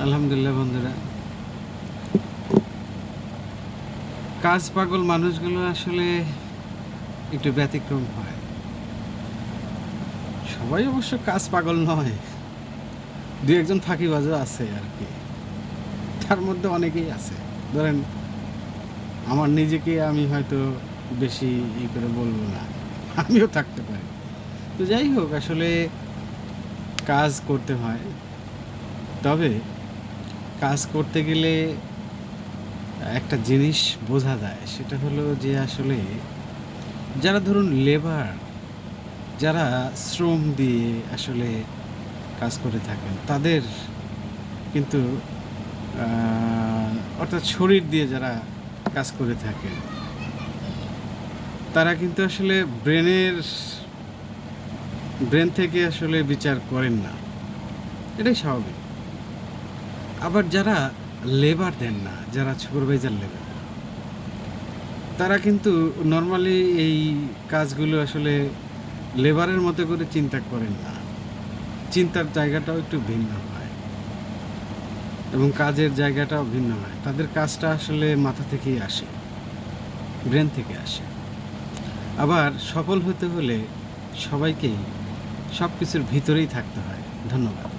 আলহামদুলিল্লাহ বন্ধুরা। কাজ পাগল মানুষগুলো আসলে একটু ব্যতিক্রম হয়। সবাই অবশ্য কাজ পাগল নয়। দু একজন ফাঁকিবাজও আছে আর কি। তার মধ্যে অনেকেই আছে। ধরেন, আমার নিজেকে আমি হয়তো বেশি ই করে বলব না। আমিও থাকতে পারি। তো যাই হোক, আসলে কাজ করতে হয়। তবে কাজ করতে গেলে একটা জিনিস বোঝা যায়, সেটা হলো যে আসলে যারা ধরুন লেবার যারা শ্রম দিয়ে আসলে কাজ করে থাকেন, তাদের কিন্তু অর্থাৎ শরীর দিয়ে যারা কাজ করে থাকেন, তারা কিন্তু আসলে ব্রেনের, ব্রেন থেকে আসলে বিচার করেন না। এটাই স্বাভাবিক। আবার যারা লেবার দেন না, যারা সুপারভাইজার লেবার তারা কিন্তু নর্মালি এই কাজগুলো আসলে লেবারের মতো করে চিন্তা করেন না। চিন্তার জায়গাটাও একটু ভিন্ন হয় এবং কাজের জায়গাটাও ভিন্ন হয়। তাদের কাজটা আসলে মাথা থেকেই আসে ব্রেন থেকে আসে। আবার সফল হতে হলে সবাইকেই সব কিছুর ভিতরেই থাকতে হয়। ধন্যবাদ।